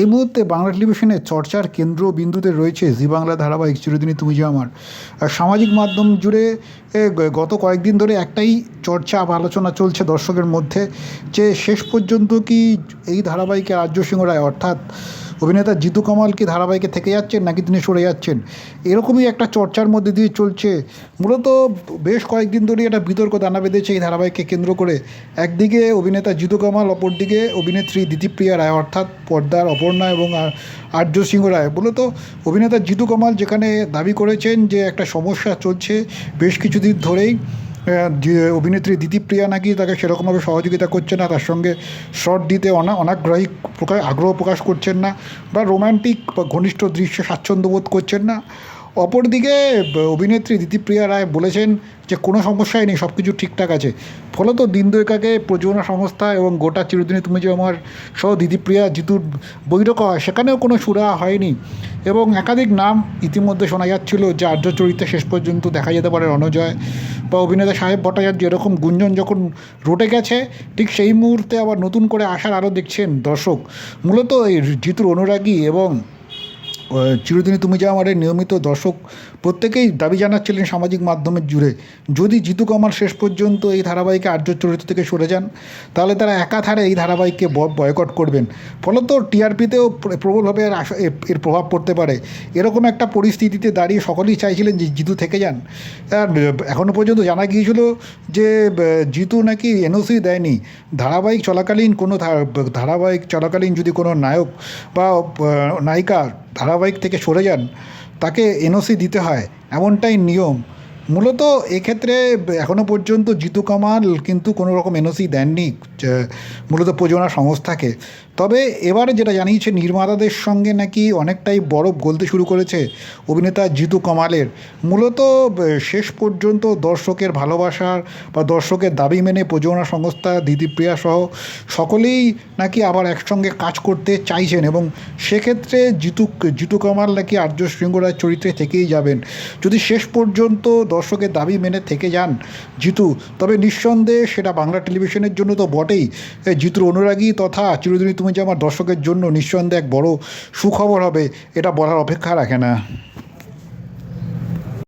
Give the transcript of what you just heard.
এই মুহূর্তে বাংলা টেলিভিশনে চর্চার কেন্দ্রবিন্দুতে রয়েছে জি বাংলা ধারাবাহিক চিরদিনই তুমি যে আমার। আর সামাজিক মাধ্যম জুড়ে গত কয়েকদিন ধরে একটাই চর্চা বা আলোচনা চলছে দর্শকের মধ্যে যে শেষ পর্যন্ত কি এই ধারাবাহিকে রাজ্য সিংহ রায়, অর্থাৎ অভিনেতা জিতু কামাল কি ধারাবাহিকে থেকে যাচ্ছেন নাকি তিনি সরে যাচ্ছেন? এরকমই একটা চর্চার মধ্যে দিয়ে চলছে। মূলত বেশ কয়েকদিন ধরেই একটা বিতর্ক দানা বেঁধেছে এই ধারাবাহিককে কেন্দ্র করে। একদিকে অভিনেতা জিতু কামাল, অপরদিকে অভিনেত্রী দিতিপ্রিয়া রায়, অর্থাৎ পর্দার অপর্ণা এবং আর্য সিংহ রায়। মূলত অভিনেতা জিতু কামাল যেখানে দাবি করেছেন যে একটা সমস্যা চলছে বেশ কিছুদিন ধরেই। যে অভিনেত্রী দিদিপ্রিয়া নাকি তাকে সেরকমভাবে সহযোগিতা করছে না, তার সঙ্গে শর্ট দিতে অনা, অনাগ্রাহী প্রকার আগ্রহ প্রকাশ করছেন না বা রোম্যান্টিক বা ঘনিষ্ঠ দৃশ্যে স্বাচ্ছন্দ্য বোধ করছেন না। অপরদিকে অভিনেত্রী দিতিপ্রিয়া রায় বলেছেন যে, কোনো সমস্যাই নেই সব কিছু ঠিকঠাক আছে। ফলত দিন দুয়েক প্রযোজনা সংস্থা এবং গোটা চিরদিনে তুমি যে আমার সহ দিদিপ্রিয়া জিতুর বৈঠক হয়, সেখানেও কোনো সুরা হয়নি এবং একাধিক নাম ইতিমধ্যে শোনা যাচ্ছিল যে, আর্য চরিত্রে শেষ পর্যন্ত দেখা যেতে পারে রণজয় বা অভিনেতা সাহেব ভট্টাচার্য। এরকম গুঞ্জন যখন রটে গেছে, ঠিক সেই মুহূর্তে আবার নতুন করে আসার আরও দেখছেন দর্শক। মূলত এই জিতুর অনুরাগী এবং চিরদিনই তুমি যা আমার নিয়মিত দর্শক। প্রত্যেকেই দাবি জানাচ্ছিলেন সামাজিক মাধ্যমের জুড়ে, যদি জিতু কামাল শেষ পর্যন্ত এই ধারাবাহিকে আর্য চরিত্র থেকে সরে যান, তাহলে তারা একাধারে এই ধারাবাহিককে বয়কট করবেন। ফলত টিআরপিতেও প্রবলভাবে এর প্রভাব পড়তে পারে। এরকম একটা পরিস্থিতিতে দাঁড়িয়ে সকলেই চাইছিলেন যে জিতু থেকে যান। আর এখনও পর্যন্ত জানা গিয়েছিল যে জিতু নাকি এনওসি দেয়নি। ধারাবাহিক চলাকালীন কোনো ধারাবাহিক চলাকালীন যদি কোনো নায়ক বা, নায়িকা ধারাবাহিক থেকে সরে যান তাকে এনওসি দিতে হয় এমনটাই নিয়ম মূলত এক্ষেত্রে এখনও পর্যন্ত জিতু কামাল কিন্তু কোনো রকম এনওসি দেননি মূলত প্রযোজনা সংস্থাকে। তবে এবারে যেটা জানিয়েছে নির্মাতাদের সঙ্গে নাকি অনেকটাই বরফ গলতে শুরু করেছে অভিনেতা জিতু কামালের। মূলত শেষ পর্যন্ত দর্শকের ভালোবাসার বা দর্শকের দাবি মেনে প্রযোজনা সংস্থা দিদিপ্রিয়া সহ সকলেই নাকি আবার একসঙ্গে কাজ করতে চাইছেন এবং সেক্ষেত্রে জিতু জিতু কামাল নাকি আর্য শৃঙ্গরাজ চরিত্রে থেকেই যাবেন। যদি শেষ পর্যন্ত দর্শকের দাবি মেনে থেকে যান জিতু। তবে নিঃসন্দেহে সেটা বাংলা টেলিভিশনের জন্য তো বটেই। জিতুর অনুরাগী তথা চিরদিনই তুমি যে আমার দর্শকের জন্য নিঃসন্দেহে এক বড় সুখবর হবে, এটা বলার অপেক্ষা রাখে না।